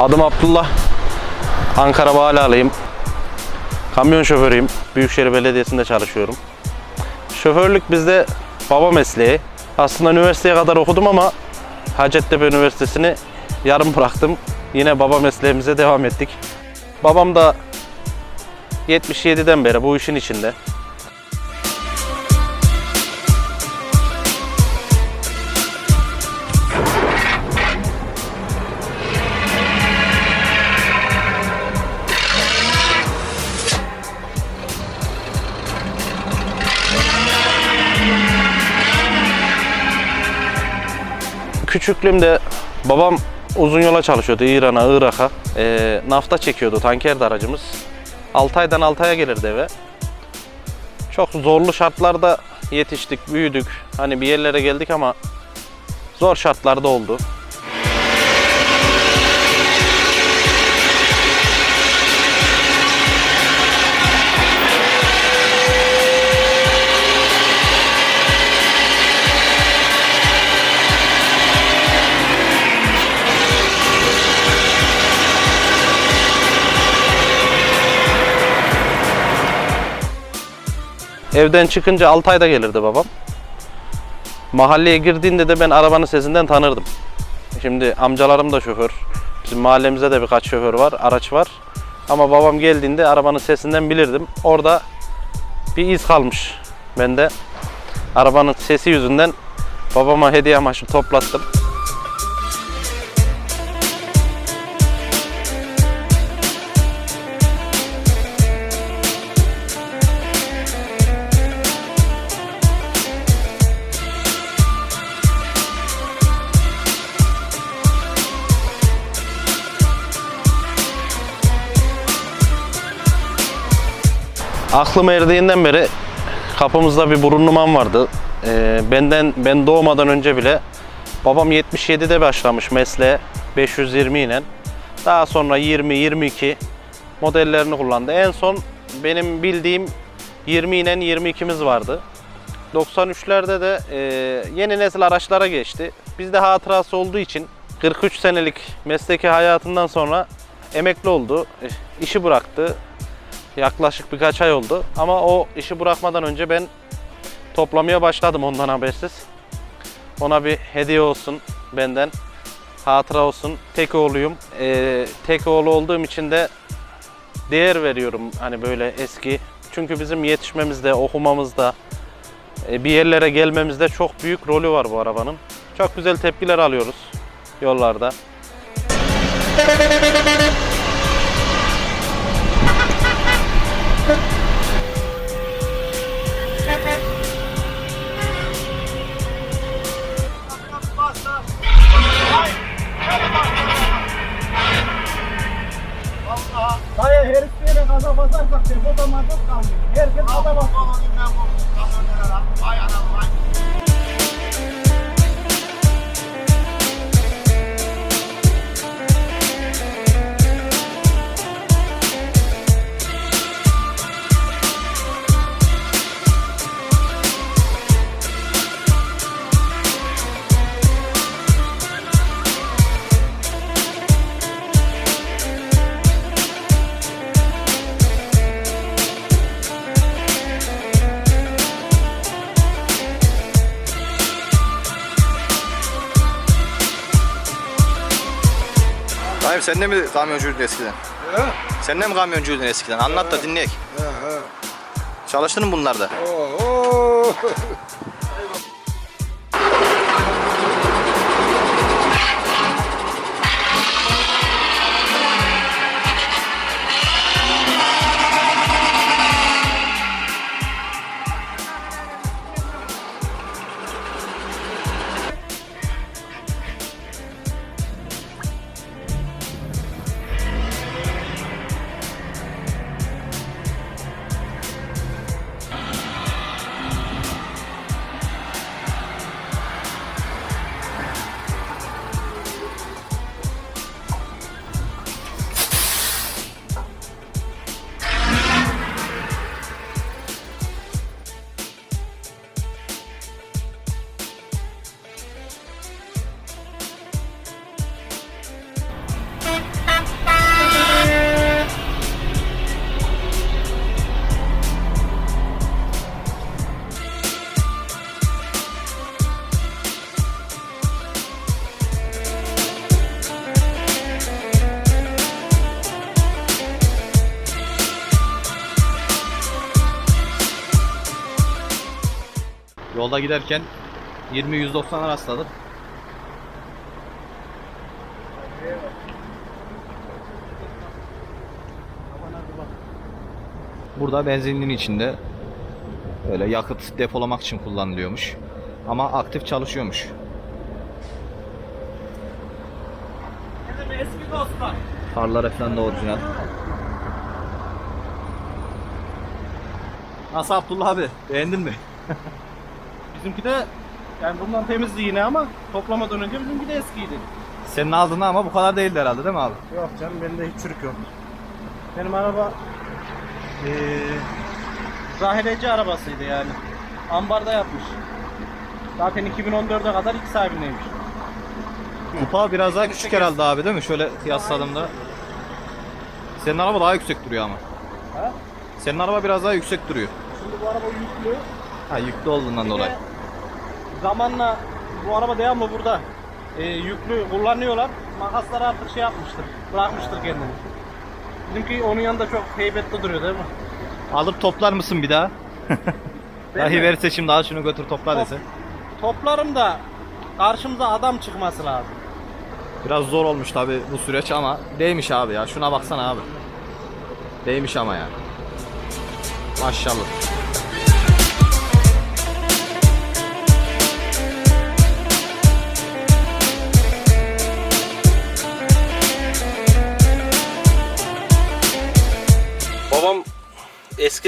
Adım Abdullah. Ankara Bağlalıyım. Kamyon şoförüyüm. Büyükşehir Belediyesi'nde çalışıyorum. Şoförlük bizde baba mesleği. Aslında üniversiteye kadar okudum ama Hacettepe Üniversitesi'ni yarım bıraktım. Yine baba mesleğimize devam ettik. Babam da 77'den beri bu işin içinde. Küçüklüğümde babam uzun yola çalışıyordu İran'a, Irak'a. Ee, nafta çekiyordu tankerdi aracımız. 6 aydan 6 aya gelirdi eve. Çok zorlu şartlarda yetiştik, büyüdük. Hani bir yerlere geldik ama zor şartlarda oldu. Evden çıkınca 6 ayda gelirdi babam. Mahalleye girdiğinde de ben arabanın sesinden tanırdım. Şimdi amcalarım da şoför. Bizim mahallemizde de birkaç şoför var, araç var. Ama babam geldiğinde arabanın sesinden bilirdim. Orada bir iz kalmış bende. Arabanın sesi yüzünden babama hediye amaçlı toplattım. Aklım erdiğinden beri kapımızda bir burunluman vardı. Ee, benden ben doğmadan önce bile babam 77'de başlamış mesleğe 520 ile. Daha sonra 20 22 modellerini kullandı. En son benim bildiğim 20 ile 22'miz vardı. 93'lerde de e, yeni nesil araçlara geçti. Bizde hatırası olduğu için 43 senelik mesleki hayatından sonra emekli oldu. E, işi bıraktı. Yaklaşık birkaç ay oldu. Ama o işi bırakmadan önce ben toplamaya başladım ondan habersiz. Ona bir hediye olsun benden. Hatıra olsun. Tek oğluyum. Ee, tek oğlu olduğum için de değer veriyorum hani böyle eski. Çünkü bizim yetişmemizde, okumamızda, e, bir yerlere gelmemizde çok büyük rolü var bu arabanın. Çok güzel tepkiler alıyoruz yollarda. Herkes gaza basıyor. Dayım sen de mi kamyoncuydun eskiden? He? Sen de mi kamyoncuydun eskiden? Anlat da dinleyek. He he. Çalıştın mı bunlarda? Oo. Yolda giderken 20-190'a rastladık. Burada benzinliğin içinde öyle yakıt depolamak için kullanılıyormuş. Ama aktif çalışıyormuş. Eski dostlar. Falan da orijinal. Nasıl Abdullah abi? Beğendin mi? Bizimki de yani bundan temizdi yine ama toplamadan önce bizimki de eskiydi. Senin aldığında ama bu kadar değildi herhalde değil mi abi? Yok canım bende hiç çürük yok. Benim araba eee rahileci arabasıydı yani. Ambarda yapmış. Zaten 2014'e kadar ilk sahibindeymiş. Kupa biraz daha küçük herhalde abi değil mi? Şöyle kıyasladığımda. Senin araba daha yüksek duruyor ama. Ha? Senin araba biraz daha yüksek duruyor. Şimdi bu araba yüklü. Ha yüklü olduğundan dolayı. Zamanla bu araba devamlı burada. Eee, yüklü kullanıyorlar. Makaslar artık şey yapmıştır. Bırakmıştır kendini. Bizimki onun yanında çok heybetli duruyor değil mi? Alıp toplar mısın bir daha? Ben Dahi mi? verirse şimdi al şunu götür topla Top- dese. Toplarım da karşımıza adam çıkması lazım. Biraz zor olmuş tabi bu süreç ama değmiş abi ya. Şuna baksana abi. Değmiş ama yani. Maşallah.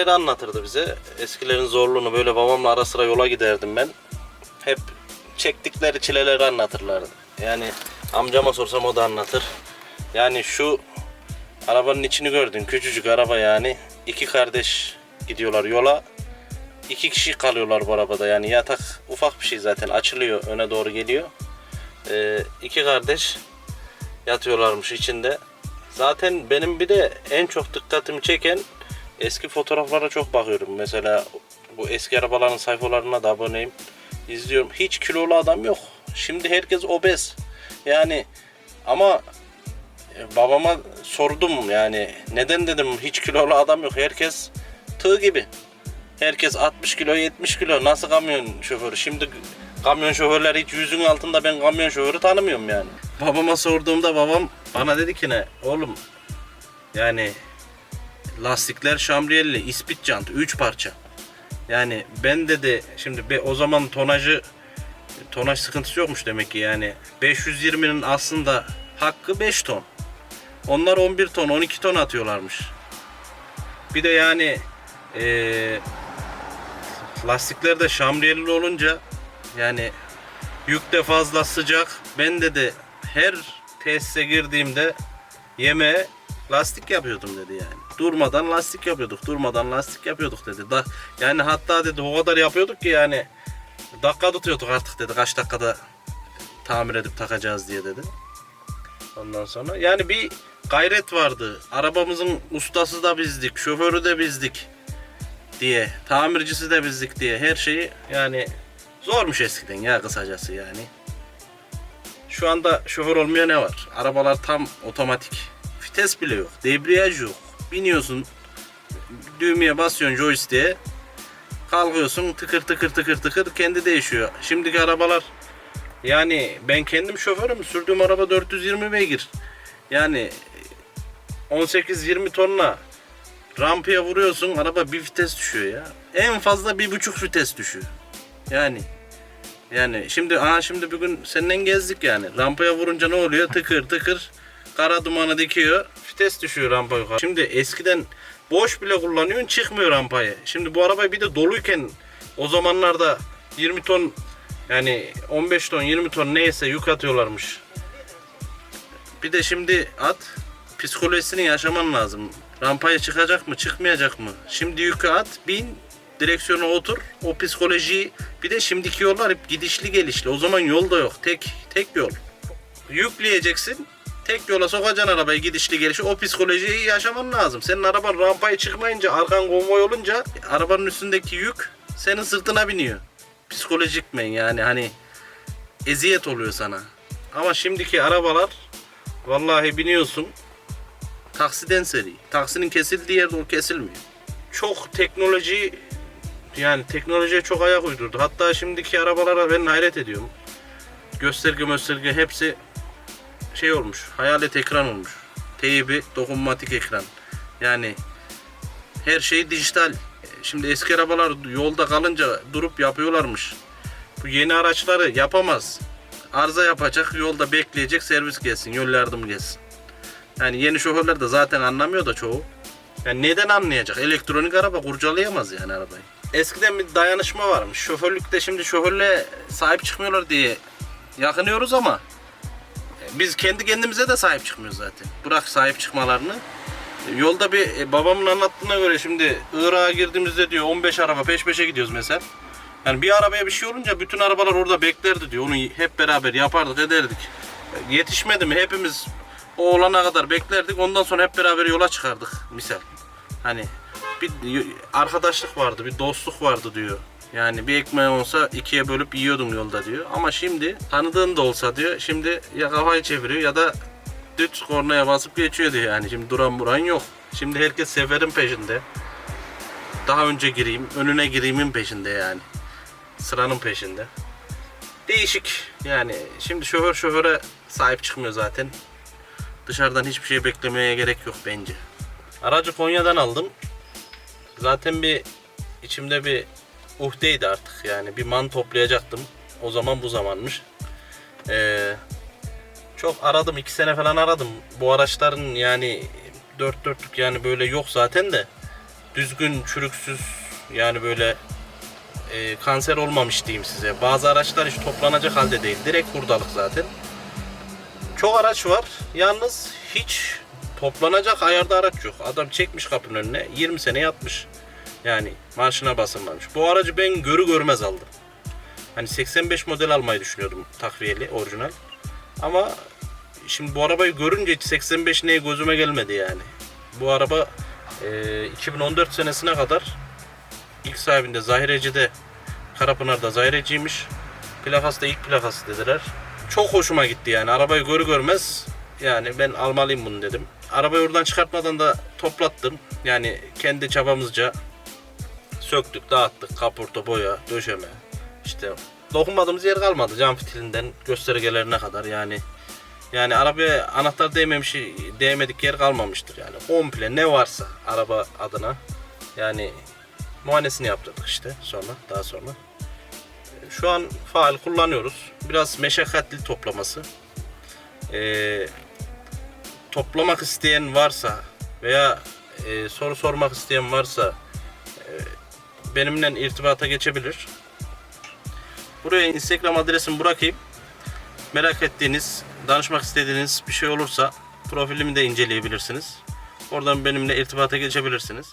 Eskileri anlatırdı bize. Eskilerin zorluğunu böyle babamla ara sıra yola giderdim ben. Hep çektikleri çileleri anlatırlardı. Yani amcama sorsam o da anlatır. Yani şu arabanın içini gördün. Küçücük araba yani. İki kardeş gidiyorlar yola. İki kişi kalıyorlar bu arabada. Yani yatak ufak bir şey zaten. Açılıyor. Öne doğru geliyor. Ee, iki kardeş yatıyorlarmış içinde. Zaten benim bir de en çok dikkatimi çeken eski fotoğraflara çok bakıyorum. Mesela bu eski arabaların sayfalarına da aboneyim. İzliyorum. Hiç kilolu adam yok. Şimdi herkes obez. Yani ama e, babama sordum yani neden dedim hiç kilolu adam yok. Herkes tığ gibi. Herkes 60 kilo 70 kilo nasıl kamyon şoförü. Şimdi kamyon şoförleri hiç yüzün altında ben kamyon şoförü tanımıyorum yani. Babama sorduğumda babam bana dedi ki ne oğlum yani lastikler şamriyelli ispit jant 3 parça. Yani ben dedi şimdi be, o zaman tonajı tonaj sıkıntısı yokmuş demek ki yani 520'nin aslında hakkı 5 ton. Onlar 11 ton 12 ton atıyorlarmış. Bir de yani eee lastikler de şamriyelli olunca yani yük de fazla sıcak. Ben dedi her tesise girdiğimde yemeğe lastik yapıyordum dedi yani. Durmadan lastik yapıyorduk. Durmadan lastik yapıyorduk dedi. Da, yani hatta dedi o kadar yapıyorduk ki yani dakika tutuyorduk artık dedi. Kaç dakikada tamir edip takacağız diye dedi. Ondan sonra yani bir gayret vardı. Arabamızın ustası da bizdik, şoförü de bizdik diye, tamircisi de bizdik diye her şeyi yani zormuş eskiden ya kısacası yani. Şu anda şoför olmuyor ne var? Arabalar tam otomatik. Vites bile yok. Debriyaj yok. Biniyorsun düğmeye basıyorsun joystick'e kalkıyorsun tıkır tıkır tıkır tıkır kendi değişiyor. Şimdiki arabalar yani ben kendim şoförüm sürdüğüm araba 420 beygir. Yani 18-20 tonla rampaya vuruyorsun araba bir vites düşüyor ya. En fazla bir buçuk vites düşüyor. Yani yani şimdi aha şimdi bugün seninle gezdik yani. Rampaya vurunca ne oluyor? Tıkır tıkır kara dumanı dikiyor. Vites düşüyor rampa yukarı. Şimdi eskiden boş bile kullanıyorsun çıkmıyor rampaya. Şimdi bu araba bir de doluyken o zamanlarda 20 ton yani 15 ton 20 ton neyse yük atıyorlarmış. Bir de şimdi at psikolojisini yaşaman lazım. Rampaya çıkacak mı çıkmayacak mı? Şimdi yükü at bin direksiyona otur. O psikolojiyi bir de şimdiki yollar hep gidişli gelişli. O zaman yol da yok. Tek tek yol. Yükleyeceksin. Tek yola sokacaksın arabayı gidişli gelişi. O psikolojiyi yaşaman lazım. Senin araban rampaya çıkmayınca, arkan konvoy olunca arabanın üstündeki yük senin sırtına biniyor. Psikolojik men yani hani eziyet oluyor sana. Ama şimdiki arabalar vallahi biniyorsun taksiden seri. Taksinin kesildiği yerde o kesilmiyor. Çok teknoloji Yani teknolojiye çok ayak uydurdu. Hatta şimdiki arabalara ben hayret ediyorum. Gösterge gösterge hepsi şey olmuş. Hayalet ekran olmuş. Teybi dokunmatik ekran. Yani her şey dijital. Şimdi eski arabalar yolda kalınca durup yapıyorlarmış. Bu yeni araçları yapamaz. Arıza yapacak, yolda bekleyecek, servis gelsin, yol yardımı gelsin. Yani yeni şoförler de zaten anlamıyor da çoğu. Yani neden anlayacak? Elektronik araba kurcalayamaz yani arabayı. Eskiden bir dayanışma varmış. Şoförlükte şimdi şoförlüğe sahip çıkmıyorlar diye yakınıyoruz ama biz kendi kendimize de sahip çıkmıyoruz zaten. Bırak sahip çıkmalarını. Yolda bir e, babamın anlattığına göre şimdi Irak'a girdiğimizde diyor 15 araba peş peşe gidiyoruz mesela. Yani bir arabaya bir şey olunca bütün arabalar orada beklerdi diyor. Onu hep beraber yapardık ederdik. Yetişmedi mi hepimiz o olana kadar beklerdik. Ondan sonra hep beraber yola çıkardık misal. Hani bir arkadaşlık vardı, bir dostluk vardı diyor. Yani bir ekmeğin olsa ikiye bölüp yiyordum yolda diyor. Ama şimdi tanıdığın da olsa diyor. Şimdi ya kafayı çeviriyor ya da düt kornaya basıp geçiyor diyor yani. Şimdi duran buran yok. Şimdi herkes seferin peşinde. Daha önce gireyim, önüne gireyimin peşinde yani. Sıranın peşinde. Değişik yani. Şimdi şoför şoföre sahip çıkmıyor zaten. Dışarıdan hiçbir şey beklemeye gerek yok bence. Aracı Konya'dan aldım. Zaten bir içimde bir uhdeydi artık yani bir man toplayacaktım. O zaman bu zamanmış. Ee, çok aradım iki sene falan aradım. Bu araçların yani dört dörtlük yani böyle yok zaten de düzgün çürüksüz yani böyle e, kanser olmamış diyeyim size. Bazı araçlar hiç toplanacak halde değil. Direkt hurdalık zaten. Çok araç var. Yalnız hiç toplanacak ayarda araç yok. Adam çekmiş kapının önüne 20 sene yatmış. Yani marşına basılmamış. Bu aracı ben görü görmez aldım. Hani 85 model almayı düşünüyordum takviyeli, orijinal. Ama şimdi bu arabayı görünce hiç 85 neye gözüme gelmedi yani. Bu araba e, 2014 senesine kadar ilk sahibinde Zahireci'de Karapınar'da Zahireciymiş. Plakası da ilk plakası dediler. Çok hoşuma gitti yani. Arabayı görü görmez yani ben almalıyım bunu dedim. Arabayı oradan çıkartmadan da toplattım. Yani kendi çabamızca söktük, dağıttık. Kaporta, boya, döşeme. İşte dokunmadığımız yer kalmadı. Cam fitilinden göstergelerine kadar yani. Yani arabaya anahtar değmemiş, değmedik yer kalmamıştır yani. Komple ne varsa araba adına yani muayenesini yaptırdık işte sonra daha sonra. Şu an faal kullanıyoruz. Biraz meşakkatli toplaması. Ee, toplamak isteyen varsa veya e, soru sormak isteyen varsa e, benimle irtibata geçebilir. Buraya Instagram adresimi bırakayım. Merak ettiğiniz, danışmak istediğiniz bir şey olursa profilimi de inceleyebilirsiniz. Oradan benimle irtibata geçebilirsiniz.